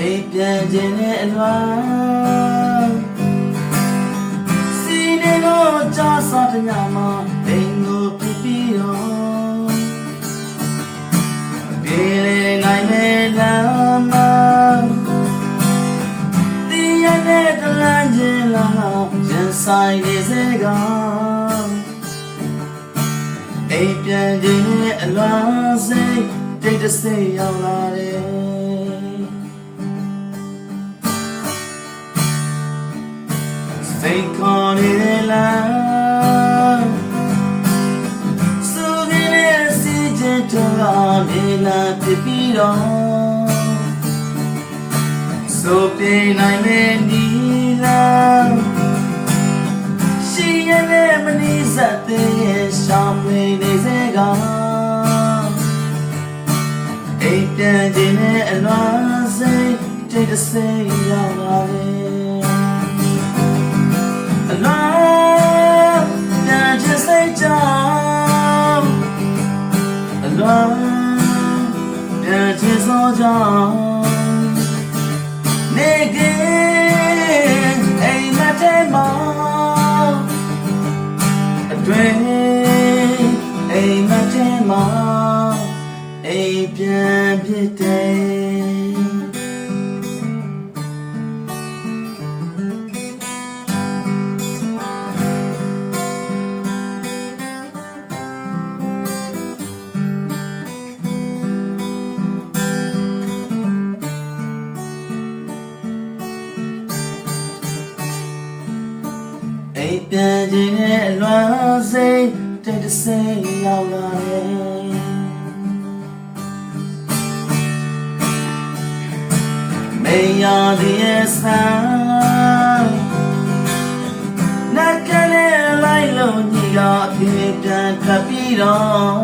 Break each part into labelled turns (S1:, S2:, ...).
S1: အိမ်ပြန်ခြင်းနဲ့အလွမ်းစီနေတော့ကြာစားတဲ့ညမှာအိမ်ကိုပြပြီးတော့ပြေလေနိုင်မဲ့လမ်းမှာဒီရတဲ့တလန်းချင်းလာရင်ဆိုင်နေစေကအိမ်ပြန်ခြင်းနဲ့အလွမ်းစိတ်တိတ်တဆိတ်ရောက်လာတယ် စိတ်ခေါ်နေတဲ့လမ်းစုရင်းနဲ့စီချင်တော်နေလာပြပြီးတော့ဆိုပြေးနိုင်မယ့်ဒီလမ်းရှိရတဲ့မနီးစပ်တဲ့ရှောင်းနေနေစေကအိမ်ပြန်ခြင်းနဲ့အလွမ်းစိတ်တိတ်တဆိတ်ရောက်လာတယ် down. Alone, now just hold down. Nigga, ain't nothing more. A dream, ain't nothing more. A bien, bien အိမ်ပြန်ခြင်းနဲ့အလွမ်းစိတ်တိတ်တဆိတ်ရောက်လာတယ်မေယာဒီရဲ့ဆန်းနက်ကလေးလိုက်လို့ညီကအဖြစ်ပြန်ခပ်ပြီးတော့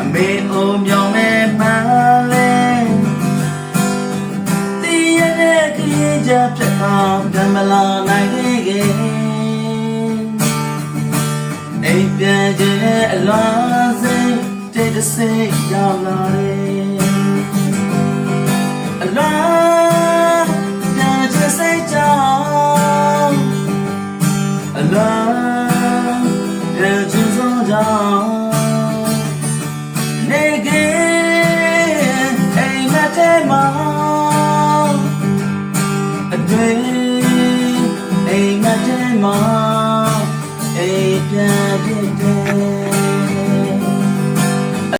S1: အမေအုံမြောင်မဲ့မှ ခရီးကြပြတ်အောင်ကံမလာနိုင်သေးခင်အိမ်ပြန်ခြင်းနဲ့အလားစိတ်တိတ်တဆိတ်ရောက်လာတယ်အလားပြန်ခြင်းစိတ်ကြောင့်အလားပြန်ခြင်းစောကြောင့် မှာအိပ်ပြန်ဖြစ်တယ်